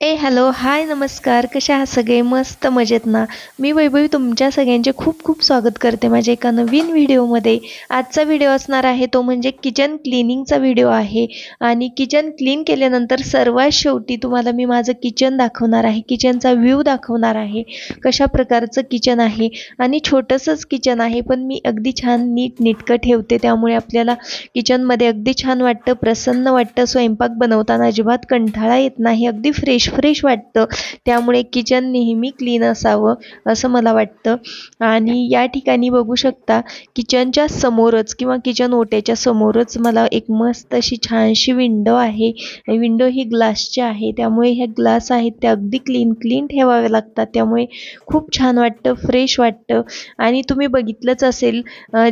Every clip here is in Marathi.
ए हॅलो हाय नमस्कार. कशा आहात सगळे? मस्त मजेत ना? मी वैभवी तुमच्या सगळ्यांचे खूप खूप स्वागत करते माझ्या एका नवीन व्हिडिओमध्ये. आजचा व्हिडिओ असणार आहे तो म्हणजे किचन क्लिनिंगचा व्हिडिओ आहे. आणि किचन क्लीन केल्यानंतर सर्वात शेवटी तुम्हाला मी माझं किचन दाखवणार आहे. किचनचा व्ह्यू दाखवणार आहे. कशा प्रकारचं किचन आहे? आणि छोटंसंच किचन आहे पण मी अगदी छान नीट नीटकं ठेवते. त्यामुळे आपल्याला किचनमध्ये अगदी छान वाटतं प्रसन्न वाटतं. स्वयंपाक बनवताना अजिबात कंटाळा येत नाही. अगदी फ्रेश फ्रेश वाटतं. त्यामुळे किचन नेहमी क्लीन असावं असं मला वाटतं. आणि या ठिकाणी बघू शकता किचनच्या समोरच किंवा किचन ओट्याच्या समोरच मला एक मस्त अशी छानशी विंडो आहे. विंडो ही ग्लासची आहे. त्यामुळे ह्या ग्लास आहेत त्या अगदी क्लीन क्लीन ठेवाव्या लागतात. त्यामुळे खूप छान वाटतं फ्रेश वाटतं. आणि तुम्ही बघितलंच असेल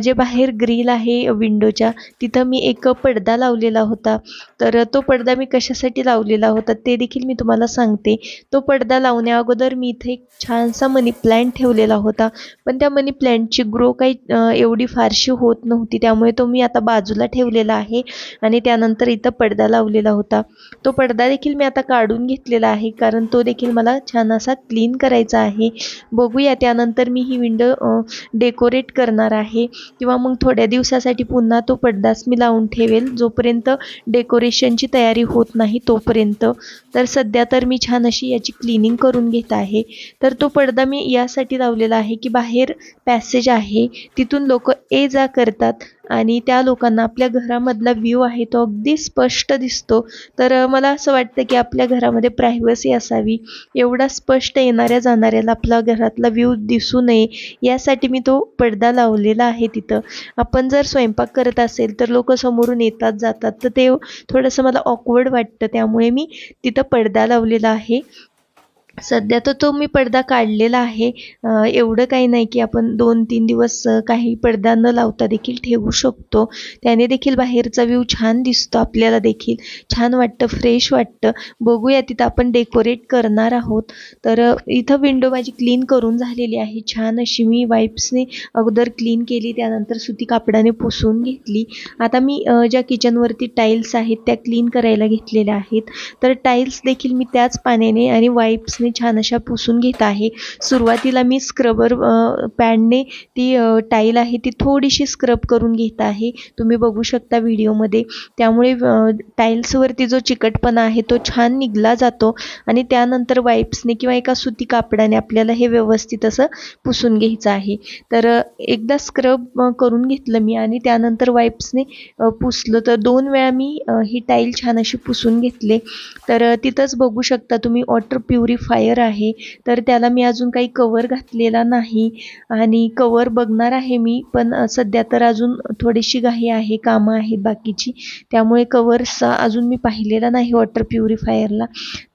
जे बाहेर ग्रिल आहे विंडोच्या तिथं मी एक पडदा लावलेला होता. तर तो पडदा मी कशासाठी लावलेला होता ते देखील मी तुम्हाला सांगते. तो पडदा लावण्या अगोदर मी इथे एक छानसा मनी प्लॅन्ट ठेवलेला होता. पण त्या मनी प्लॅन्टची ग्रो काही एवढी फारशी होत नव्हती. त्यामुळे तो मी आता बाजूला ठेवलेला आहे आणि त्यानंतर इथं पडदा लावलेला होता. तो पडदा देखील मी आता काढून घेतलेला आहे. कारण तो देखील मला छान असा क्लीन करायचा आहे. बघूया त्यानंतर मी ही विंडो डेकोरेट करणार आहे. किंवा मग थोड्या दिवसासाठी पुन्हा तो पडदाच मी लावून ठेवेल. जोपर्यंत डेकोरेशनची तयारी होत नाही तोपर्यंत. तर सध्या तर तर मी छान अशी याची क्लिनिंग करून घेत आहे. तर तो पडदा मी यासाठी लावलेला आहे की बाहेर पॅसेज आहे. तिथून लोक ये जा करतात आणि त्या लोकांना आपल्या घरामधला व्ह्यू आहे तो अगदी स्पष्ट दिसतो. तर मला असं वाटतं की आपल्या घरामध्ये प्रायव्हसी असावी. एवढा स्पष्ट येणाऱ्या जाणाऱ्याला आपला घरातला व्ह्यू दिसू नये. यासाठी मी तो पडदा लावलेला आहे तिथं. आपण जर स्वयंपाक करत असेल तर लोक समोरून येतात जातात. तर ते थोडंसं मला ऑकवर्ड वाटतं. त्यामुळे मी तिथं पडदा लावलेला आहे. सध्या तर तो मी पडदा काढलेला आहे. एवढं काही नाही की आपण दोन तीन दिवस काही पडदा न लावता देखील ठेवू शकतो. त्याने देखील बाहेरचा व्ह्यू छान दिसतो आपल्याला देखील. छान वाटतं फ्रेश वाटतं. बघूया तिथं आपण डेकोरेट करणार आहोत. तर इथं विंडो माझी क्लीन करून झालेली आहे. छान अशी मी वाईप्सने अगोदर क्लीन केली त्यानंतर सुती कापडाने पुसून घेतली. आता मी ज्या किचनवरती टाईल्स आहेत त्या क्लीन करायला घेतलेल्या आहेत. तर टाईल्स देखील मी त्याच पाण्याने आणि वाईप्स मी छान अशा पुसून घेत आहे. सुरुवातीला मी स्क्रबर पॅडने ती टाईल आहे ती थोडीशी स्क्रब करून घेत आहे. तुम्ही बघू शकता व्हिडिओमध्ये. त्यामुळे टाईल्सवरती जो चिकटपणा आहे तो छान निघला जातो आणि त्यानंतर वाईप्सने किंवा एका सुती कापडाने आपल्याला हे व्यवस्थित असं पुसून घ्यायचं आहे. तर एकदा स्क्रब करून घेतलं मी आणि त्यानंतर वाईप्सने पुसलं तर दोन वेळा मी ही टाईल छान अशी पुसून घेतले. तर तिथंच बघू शकता तुम्ही वॉटर फायर आहे तर त्याला मी अजून काही कवर घातलेला नाही आणि कवर बघणार आहे मी पण सध्या तर अजून थोडीशी घाई आहे कामं आहेत बाकीची त्यामुळे कवर्स अजून मी पाहिलेला नाही वॉटर प्युरिफायरला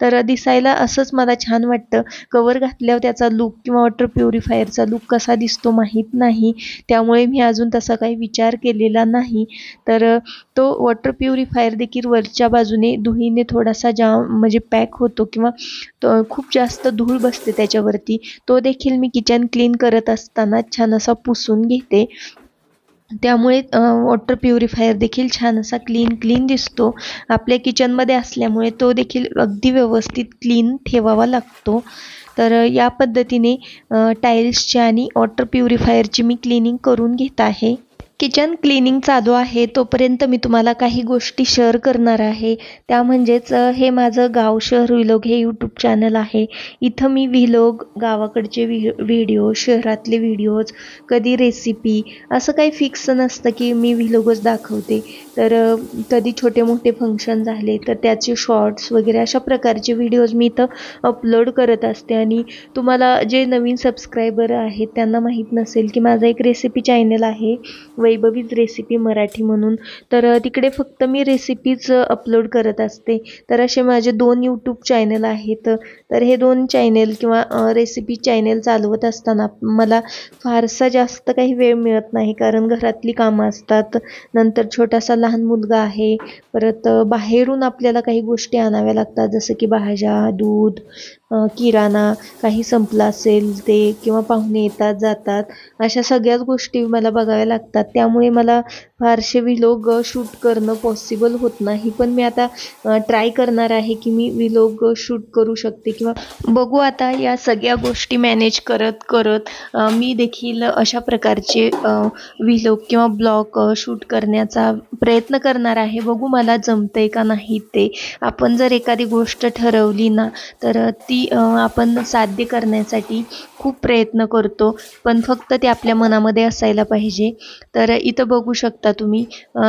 तर दिसायला असंच मला छान वाटतं. कवर घातल्यावर त्याचा लुक किंवा वॉटर प्युरिफायरचा लुक कसा दिसतो माहीत नाही. त्यामुळे मी अजून तसा काही विचार केलेला नाही. तर तो वॉटर प्युरिफायर देखील वरच्या बाजूने दुहीने थोडासा जाम म्हणजे पॅक होतो किंवा तो खूप जास्त धूळ बसते त्याच्यावरती. तो देखील मी किचन क्लीन करत असताना छान असा पुसून घेते. त्यामुळे वॉटर प्युरिफायर देखील छान असा क्लीन क्लीन दिसतो. आपल्या किचनमध्ये असल्यामुळे तो देखील अगदी व्यवस्थित क्लीन ठेवावा लागतो. तर या पद्धतीने टाईल्सची आणि वॉटर प्युरिफायरची मी क्लिनिंग करून घेत आहे. किचन क्लिनिंग चालू आहे तोपर्यंत मी तुम्हाला काही गोष्टी शेअर करणार आहे. त्या म्हणजेच हे माझं गाव शहर विलोग हे यूट्यूब चॅनल आहे. इथं मी विलोग गावाकडचे व्हि व्हिडिओ शहरातले व्हिडिओज कधी रेसिपी असं काही फिक्स नसतं की मी व्हिलोगच दाखवते. तर कधी छोटे मोठे फंक्शन झाले तर त्याचे शॉर्ट्स वगैरे अशा प्रकारचे व्हिडिओज मी इथं अपलोड करत असते. आणि तुम्हाला जे नवीन सबस्क्रायबर आहेत त्यांना माहीत नसेल की माझा एक रेसिपी चॅनल आहे वैभवीज रेसिपी मराठी म्हणून. तर तिकडे फक्त मी रेसिपीज अपलोड करत असते. तर असे माझे दोन यूट्यूब चॅनल आहेत. तर हे दोन चॅनल किंवा रेसिपी चॅनल चालवत असताना मला फारसा जास्त काही वेळ मिळत नाही कारण घरातली कामं असतात. नंतर छोटासा लहान मुलगा आहे परत बाहेरून आपल्याला काही गोष्टी आणाव्या लागतात जसं की भाज्या दूध किराणा काही संपला असेल ते किंवा पाहुणे येतात जातात अशा सगळ्याच गोष्टी मला बघाव्या लागतात. त्यामुळे मला फारसे विलोग शूट करणं पॉसिबल होत नाही. पण मी आता ट्राय करणार आहे की मी विलोग शूट करू शकते किंवा बघू आता या सगळ्या गोष्टी मॅनेज करत करत मी देखील अशा प्रकारचे विलोग किंवा ब्लॉग शूट करण्याचा प्रयत्न करणार आहे. बघू मला जमतंय का नाही ते. आपण जर एखादी गोष्ट ठरवली ना तर ती आपण साध्य करण्यासाठी खूप प्रयत्न करतो पण फक्त ते आपल्या मनामध्ये असायला पाहिजे. तर इथं बघू शकता तुम्ही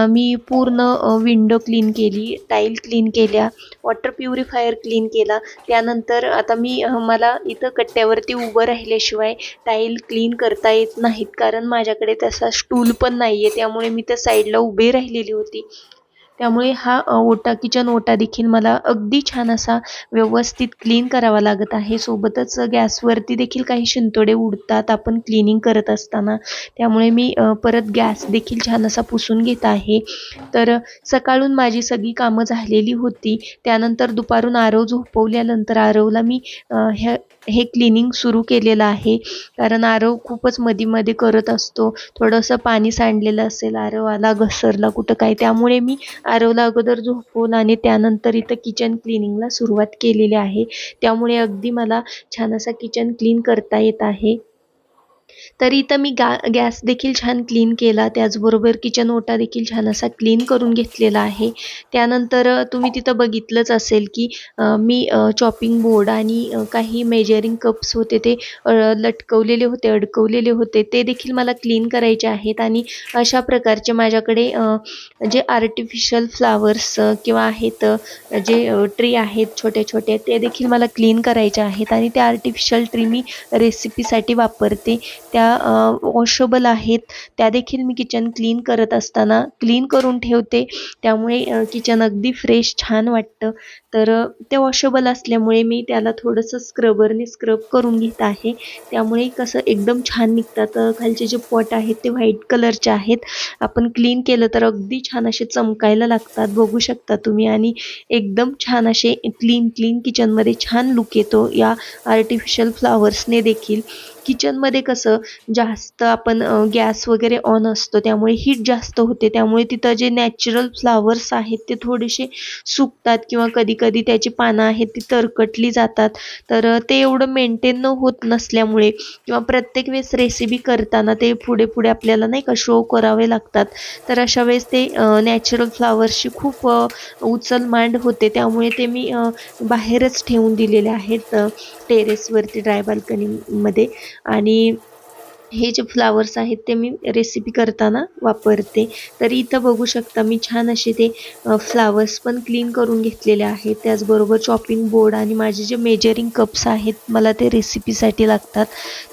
मी पूर्ण विंडो क्लीन केली टाईल क्लीन केल्या वॉटर प्युरिफायर क्लीन केला. त्यानंतर आता मी मला इथं कट्ट्यावरती उभं राहिल्याशिवाय टाईल क्लीन करता येत नाहीत. कारण माझ्याकडे तसा स्टूल पण नाही आहे त्यामुळे मी त्या साईडला उभी राहिलेली होती. त्यामुळे हा ओटा किचन ओटा देखील मला अगदी छान असा व्यवस्थित क्लीन करावा लागत आहे. सोबतच गॅसवरती देखील काही शिंतोडे उडतात आपण क्लिनिंग करत असताना. त्यामुळे मी परत गॅस देखील छान असा पुसून घेत आहे. तर सकाळून माझी सगळी कामं झालेली होती. त्यानंतर दुपारून आरव झोपवल्यानंतर आरवला मी ह्या हे क्लिनिंग सुरू केलेलं आहे. कारण आरव खूपच मध्ये मध्ये करत असतो. थोडंसं पाणी सांडलेलं असेल आरव आला घसरला कुठं काय. त्यामुळे मी आरवला अगोदर झोपून आणि त्यानंतर इथं किचन क्लिनिंगला सुरुवात केलेली आहे. त्यामुळे अगदी मला छान असा किचन क्लीन करता येत आहे. तर इथं मी गा गॅस देखील छान क्लीन केला. त्याचबरोबर किचन ओटा देखील छान असा क्लीन करून घेतलेला आहे. त्यानंतर तुम्ही तिथं बघितलंच असेल की मी चॉपिंग बोर्ड आणि काही मेजरिंग कप्स होते ते लटकवलेले होते अडकवलेले होते. ते देखील मला क्लीन करायचे आहेत आणि अशा प्रकारचे माझ्याकडे जे आर्टिफिशियल फ्लावर्स किंवा आहेत जे ट्री आहेत छोटे छोटे ते देखील मला क्लीन करायचे आहेत आणि ते आर्टिफिशियल ट्री मी रेसिपीसाठी वापरते. त्या वॉशेबल आहेत. त्या देखील मी किचन क्लीन करत असताना क्लीन करून ठेवते. त्यामुळे किचन अगदी फ्रेश छान वाटतं. तर ते वॉशेबल असल्यामुळे मी त्याला थोडंसं स्क्रबरने स्क्रब करून घेत आहे. त्यामुळे कसं एकदम छान निघतात खालचे जे पॉट आहेत ते व्हाईट कलरचे आहेत. आपण क्लीन केलं तर अगदी छान असे चमकायला लागतात बघू शकता तुम्ही. आणि एकदम छान असे क्लीन क्लीन किचनमध्ये छान लुक येतो. या आर्टिफिशियल फ्लावर्सने देखील. किचनमध्ये कसं जास्त आपण गॅस वगैरे ऑन असतो त्यामुळे हीट जास्त होते. त्यामुळे तिथं जे नॅचरल फ्लावर्स आहेत ते थोडेसे सुकतात किंवा कधी कधी त्याची पानं आहेत ती तरकटली जातात. तर ते एवढं मेंटेन न होत नसल्यामुळे किंवा प्रत्येक वेळेस रेसिपी करताना ते पुढे पुढे आपल्याला नाही का शो करावे लागतात. तर अशा वेळेस ते नॅचरल फ्लावर्सची खूप उचल मांड होते. त्यामुळे ते मी बाहेरच ठेवून दिलेले आहेत टेरेसवरती ड्राय बाल्कनीमध्ये आणि हे जे फ्लावर्स आहेत ते मी रेसिपी करताना वापरते. तर इथं बघू शकता मी छान असे ते फ्लावर्स पण क्लीन करून घेतलेले आहेत. त्याचबरोबर चॉपिंग बोर्ड आणि माझे जे मेजरिंग कप्स आहेत मला ते रेसिपीसाठी लागतात.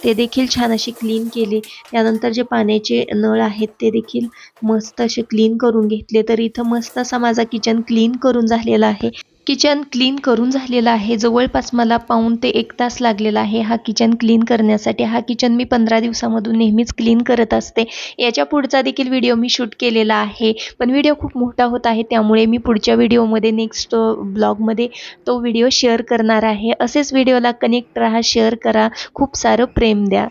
ते देखील छान असे क्लीन केले. त्यानंतर जे पाण्याचे नळ आहेत ते देखील मस्त असे क्लीन करून घेतले. तर इथं मस्त असा माझा किचन क्लीन करून झालेला आहे. किचन क्लीन करून झालेला आहे. जवळपास मला पाऊण ते एक तास लागलेला आहे हा किचन क्लीन करण्यासाठी. हा किचन मी पंधरा दिवसामधून नेहमीच क्लीन करत असते. याच्या पुढचा देखील व्हिडिओ मी शूट केलेला आहे. पण व्हिडिओ खूप मोठा होत आहे त्यामुळे मी पुढच्या व्हिडिओमध्ये नेक्स्ट ब्लॉगमध्ये तो व्हिडिओ शेअर करणार आहे. असेच व्हिडिओला कनेक्ट राहा शेअर करा. खूप सारं प्रेम द्या.